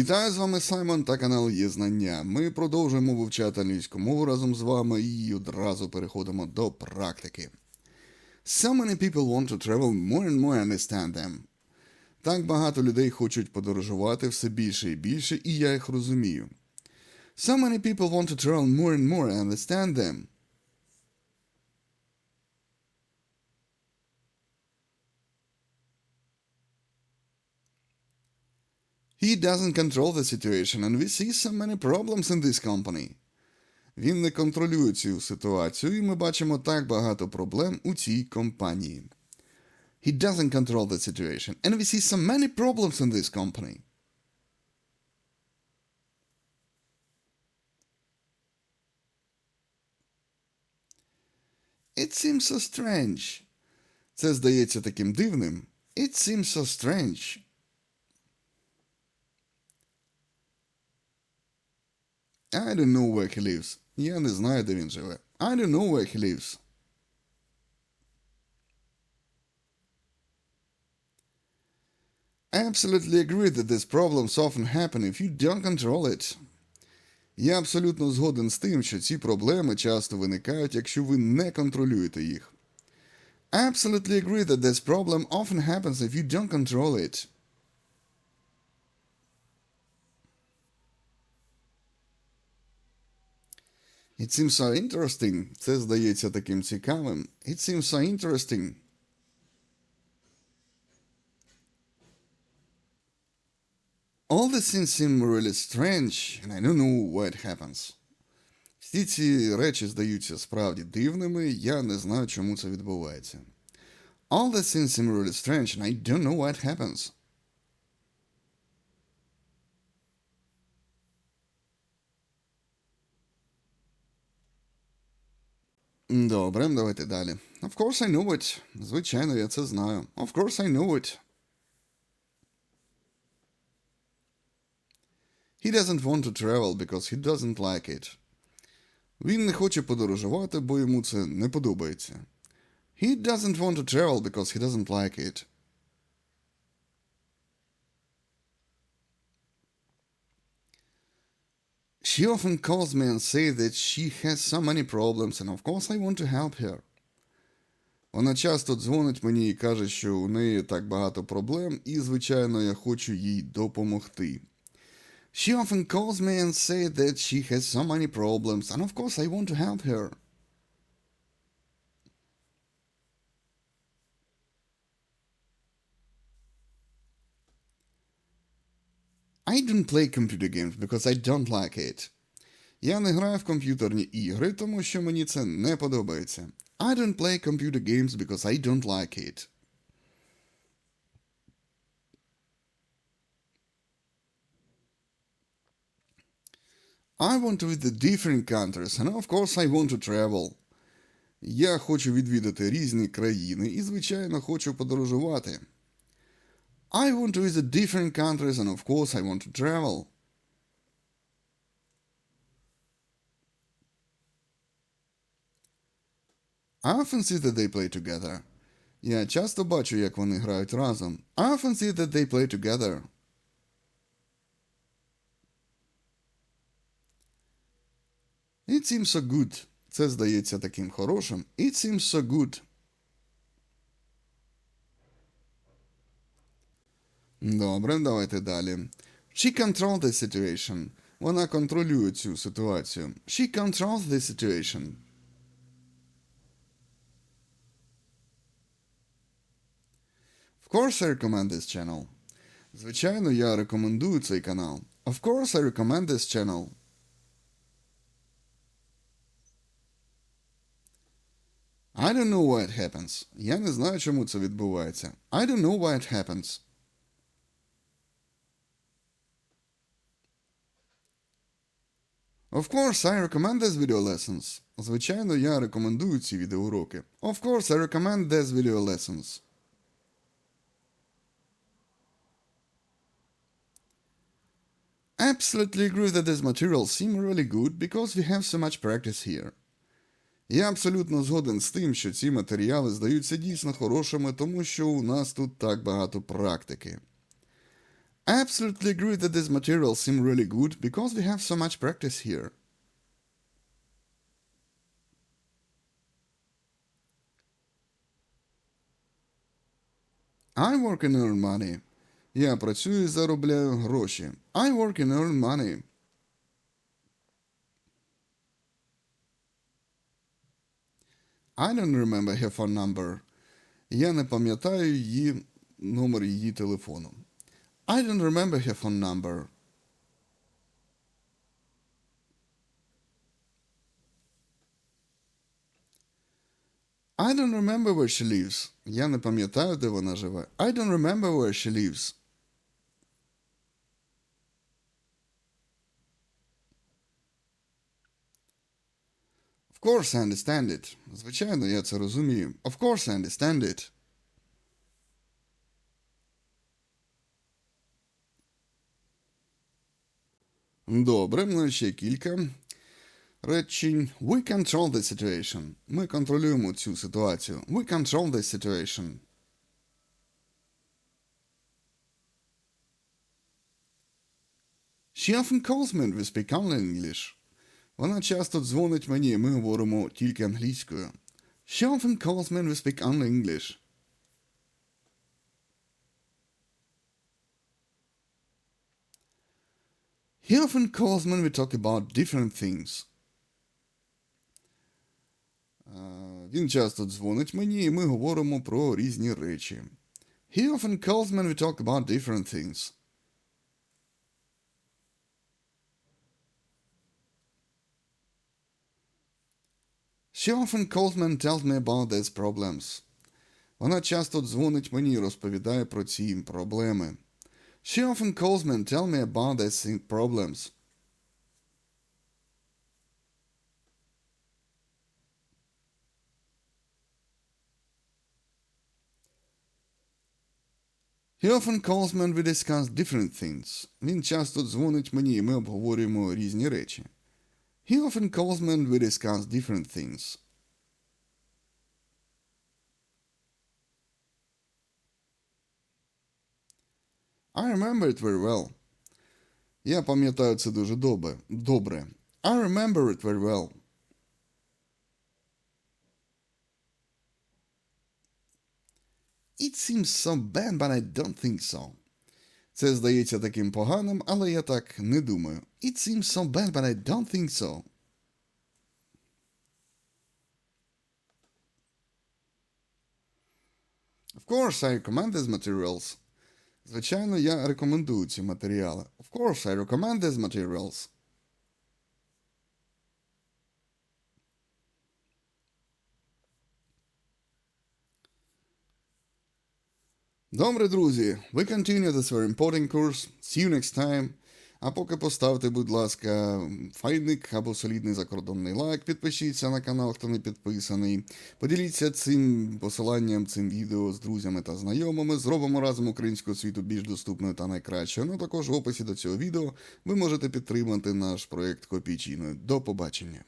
Вітаю з вами Саймон та канал Є Знання. Ми продовжуємо вивчати англійську мову разом з вами і одразу переходимо до практики. So many people want to travel more and more understand them. Так багато людей хочуть подорожувати все більше і більше, і я їх розумію. So many people want to travel more and more and understand them. He doesn't control the situation, and we see so many problems in this company. Він не контролює цю ситуацію, і ми бачимо так багато проблем у цій компанії. He doesn't control the situation, and we see so many problems in this company. It seems so strange. Це здається таким дивним. It seems so strange. I don't know where he lives. Я не знаю, де він живе. I don't know where he lives. I absolutely agree that these problems often happen if you don't control it. Я абсолютно згоден з тим, що ці проблеми часто виникають, якщо ви не контролюєте їх. I absolutely agree that this problem often happens if you don't control it. It seems so interesting. Це здається таким цікавим. It seems so interesting. All the things seem really strange, and I don't know why it happens. Всі ці речі здаються справді дивними, я не знаю, чому це відбувається. All the things seem really strange, and I don't know why it happens. Добре, давайте далі. Of course I know it. Звичайно, я це знаю. Of course I know it. He doesn't want to travel because he doesn't like it. Він не хоче подорожувати, бо йому це не подобається. He doesn't want to travel because he doesn't like it. She often calls me and says that she has so many problems, and of course I want to help her. Вона часто дзвонить мені і каже, що у неї так багато проблем, і, звичайно, я хочу їй допомогти. She often calls me and says that she has so many problems, and of course I want to help her. I don't play computer games because I don't like it. Я не граю в комп'ютерні ігри, тому що мені це не подобається. I don't play computer games because I don't like it. I want to visit different countries, and of course I want to travel. Я хочу відвідати різні країни і, звичайно, хочу подорожувати. I want to visit different countries, and of course I want to travel. I often see that they play together. Я часто бачу, як вони грають разом. I often see that they play together. It seems so good. Це здається таким хорошим. It seems so good. Добре, давайте далі. She controls the situation. Вона контролює цю ситуацію. She controls the situation. Of course I recommend this channel. Звичайно, я рекомендую цей канал. Of course I recommend this channel. I don't know why it happens. Я не знаю, чому це відбувається. I don't know why it happens. Of course, I recommend these video lessons. Звичайно, я рекомендую ці відеоуроки. Of course, I recommend these video lessons. Absolutely agree that these materials seem really good because we have so much practice here. Я абсолютно згоден з тим, що ці матеріали здаються дійсно хорошими, тому що у нас тут так багато практики. I absolutely agree that these materials seem really good because we have so much practice here. I work and earn money. Я працюю і заробляю гроші. I work and earn money. I don't remember her phone number. Я не пам'ятаю її номер її телефону. I don't remember her phone number. I don't remember where she lives. Я не пам'ятаю, де вона живе. I don't remember where she lives. Of course I understand it. Звичайно, я це розумію. Of course I understand it. Добре, ну ще кілька речень. We control the situation. Ми контролюємо цю ситуацію. We control the situation. She often calls me and we speak only English. Вона часто дзвонить мені, і ми говоримо тільки англійською. She often calls me and we speak only English. He often calls me and we talk about different things. Е, Він часто дзвонить мені, і ми говоримо про різні речі. He often calls me and we talk about different things. She often calls me and tells me about these problems. Вона часто дзвонить мені і розповідає про ці проблеми. She often calls me and tells me about these problems. He often calls me and we discuss different things. Він часто дзвонить мені і ми обговорюємо різні речі. He often calls me and we discuss different things. I remember it very well. Я пам'ятаю це дуже добре. Добре. I remember it very well. It seems so bad, but I don't think so. Це здається таким поганим, але я так не думаю. It seems so bad, but I don't think so. Of course, I recommend these materials. Звичайно, я рекомендую ці матеріали. Of course, I recommend these materials. Добре, друзі, we continue this very important course. See you next time. А поки поставте, будь ласка, файник або солідний закордонний лайк, підпишіться на канал, хто не підписаний. Поділіться цим посиланням, цим відео з друзями та знайомими. Зробимо разом українського світу більш доступною та найкращою. Ну також в описі до цього відео ви можете підтримати наш проект копійчиною. До побачення.